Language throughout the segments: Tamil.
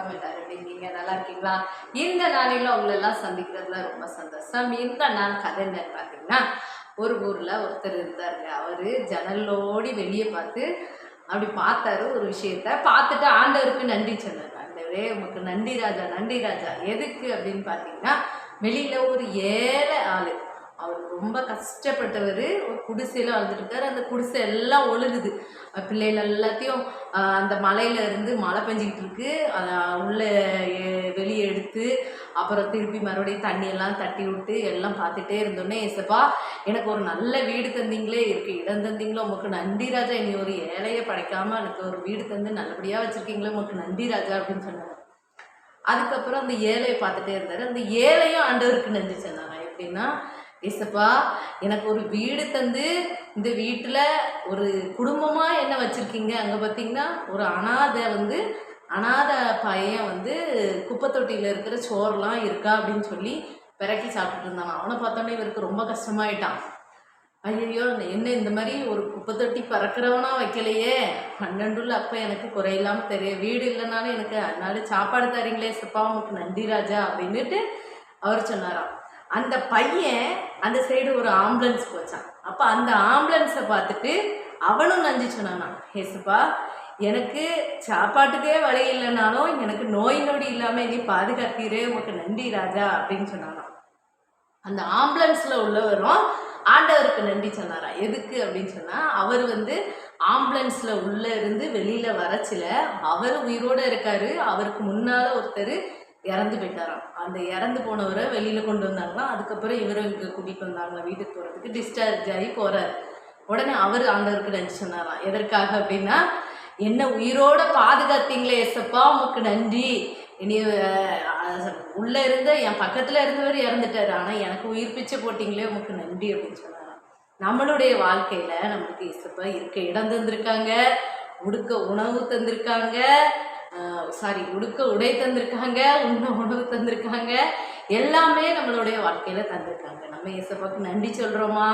வணக்கம் எல்லாரும் எப்படி நல்லா இருக்கீங்களா? இந்த நாளில் உங்களை சந்திக்கிறதுல ரொம்ப சந்தோஷம். இந்த நாள் கதை என்னன்னு பார்த்தீங்கன்னா ஒரு ஊரில் ஒருத்தர் இருந்தாருங்க. அவர் ஜன்னலோடி வெளியே பார்த்து அப்படி பார்த்தாரு ஒரு விஷயத்த பார்த்துட்டு ஆண்டவருக்கு நன்றி சொன்னார். ஆண்டவரே உமக்கு நன்றி ராஜா நன்றி ராஜா. எதுக்கு அப்படின்னு பார்த்தீங்கன்னா வெளியில் ஒரு ஏழை அவர் ரொம்ப கஷ்டப்பட்டவர். ஒரு குடிசையில் வாழ்ந்துட்டு அந்த குடிசை எல்லாம் ஒழுகுது. பிள்ளைகள் எல்லாத்தையும் அந்த மலையில இருந்து மழை பெஞ்சிக்கிட்டு இருக்கு அதை உள்ளே வெளியே எடுத்து அப்புறம் திருப்பி மறுபடியும் தண்ணியெல்லாம் தட்டி விட்டு எல்லாம் பார்த்துட்டே இருந்தோடனே ஏசப்பா எனக்கு ஒரு நல்ல வீடு தந்தீங்களே. இருக்கு இடம் தந்தீங்களோ. உமக்கு நன்றி ராஜா. இனி ஒரு ஏழையை படைக்காமல் எனக்கு ஒரு வீடு தந்து நல்லபடியாக வச்சுருக்கீங்களோ. உமக்கு நன்றி ராஜா அப்படின்னு சொன்னாங்க அதுக்கப்புறம் அந்த ஏழையை பார்த்துட்டே இருந்தார். அந்த ஏழையும் ஆண்டவருக்கு நன்றி சொன்னாங்க எப்படின்னா ஏசப்பா எனக்கு ஒரு வீடு தந்து இந்த வீட்டில் ஒரு குடும்பமாக என்ன வச்சுருக்கீங்க? அங்கே பார்த்தீங்கன்னா ஒரு அனாதை வந்து அனாதை பையன் வந்து குப்பை தொட்டியில் இருக்கிற சோறுலாம் இருக்கா அப்படின்னு சொல்லி பிறக்கி சாப்பிட்டு இருந்தான். அவனை பார்த்தோன்னே இவருக்கு ரொம்ப கஷ்டமாயிட்டான். ஐயோ என்ன இந்த மாதிரி ஒரு குப்பை தொட்டி பறக்கிறவனா வைக்கலையே. பன்னெண்டுள்ள அப்போ எனக்கு குறையில்லாமல் தெரியும் வீடு இல்லைனாலும் எனக்கு அதனால சாப்பாடு தரீங்களே சப்பா உங்களுக்கு நன்றி ராஜா அப்படின்னுட்டு அவர் சொன்னாராம். அந்த பையன் அந்த சைடு ஒரு ஆம்புலன்ஸ் போச்சான். அப்போ அந்த ஆம்புலன்ஸை பார்த்துட்டு அவனும் நஞ்சு சொன்னானாம் ஏசுப்பா எனக்கு சாப்பாட்டுக்கே வழி இல்லைனாலும் எனக்கு நோய் நொடி இல்லாமல் நீ பாதுகாத்தீரே உனக்கு நன்றி ராஜா அப்படின்னு சொன்னானாம். அந்த ஆம்புலன்ஸில் உள்ளவரும் ஆண்டவருக்கு நன்றி சொன்னாரா எதுக்கு? அப்படின்னு சொன்னால் அவர் வந்து ஆம்புலன்ஸில் உள்ளே இருந்து வெளியில் வரச்சில அவர் உயிரோட இருக்காரு அவருக்கு முன்னால் ஒருத்தர் இறந்து போயிட்டாராம். அந்த இறந்து போனவரை வெளியில் கொண்டு வந்தாங்களாம் அதுக்கப்புறம் இவரை இங்கே கூட்டிகிட்டு வந்தாங்க வீட்டுக்கு போகிறதுக்கு டிஸ்சார்ஜ் ஆகி போகிறார் உடனே அவர் ஆண்டவருக்கு நன்றி சொன்னாராம். எதற்காக அப்படின்னா என்ன உயிரோட பாதுகாத்தீங்களே எசப்பா உமக்கு நன்றி. இனி உள்ளே இருந்த என் பக்கத்தில் இருந்தவர் இறந்துட்டார். ஆனால் எனக்கு உயிர் பிச்சை போட்டிங்களே உமக்கு நன்றி அப்படின்னு சொன்னாராம். நம்மளுடைய வாழ்க்கையில் நம்மளுக்கு இசப்பா இருக்க இடம் தந்திருக்காங்க. உடுக்க உணவு தந்திருக்காங்க. சாரி உடுக்க உடை தந்திருக்காங்க உண்ண உணவு தந்திருக்காங்க. எல்லாமே நம்மளுடைய வாழ்க்கையில் தந்திருக்காங்க. நம்ம இயேசப்பாவுக்கு நன்றி சொல்கிறோமா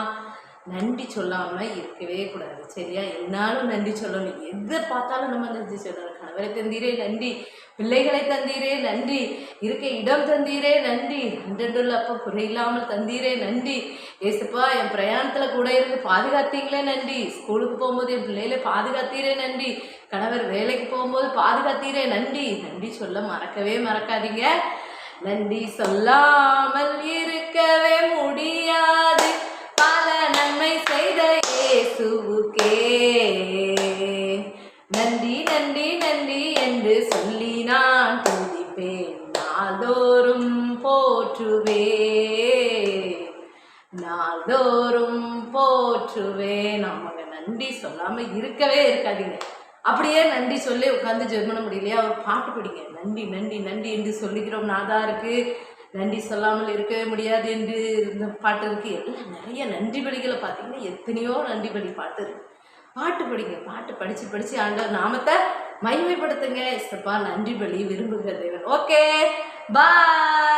நன்றி சொல்லாமல் இருக்கவே கூடாது. சரியா? என்னாலும் நன்றி சொல்லணும். எதை பார்த்தாலும் நம்ம நன்றி சொல்லணும். கணவரை தந்தீரே நன்றி. பிள்ளைகளை தந்தீரே நன்றி. இருக்க இடம் தந்தீரே நன்றி. அன்றண்டுள்ள அப்போ குறையில்லாமல் தந்தீரே நன்றி. ஏசுப்பா என் பிரயாணத்தில் கூட இருந்து பாதுகாத்தீங்களே நன்றி. ஸ்கூலுக்கு போகும்போது என் பிள்ளைகளை பாதுகாத்தீரே நன்றி. கணவர் வேலைக்கு போகும்போது பாதுகாத்தீரே நன்றி. நன்றி சொல்ல மறக்கவே மறக்காதீங்க. நன்றி சொல்லாமல் இருக்கவே முடியாது. பல நன்மை செய்த இயேசுவுக்கே. நன்றி நன்றி நன்றி. என்று சொல்லி நான் துதிப்பேன். நாள்தோறும் போற்றுவேன். நாள்தோறும் போற்றுவேன். ஆமாங்க நன்றி சொல்லாம இருக்கவே இருக்காதீங்க. அப்படியே நன்றி சொல்லி உட்காந்து ஜெர்மன முடியலையா? ஒரு பாட்டு பிடிங்க. நன்றி நன்றி நன்றி என்று சொல்லிக்கிறோம் நாதா இருக்கு. நன்றி சொல்லாமல் இருக்கவே முடியாது என்று இந்த பாட்டு இருக்கு. எல்லாம் நிறைய நன்றி பலிகளை பார்த்தீங்கன்னா எத்தனையோ நன்றி பலி பாட்டு இருக்கு. பாட்டு படிங்க பாட்டு படித்து படித்து ஆண்டவர் நாமத்தை மகிமைப்படுத்துங்க. இஸ்தப்பா நன்றி பலி விரும்புகிற தேவன். Okay bye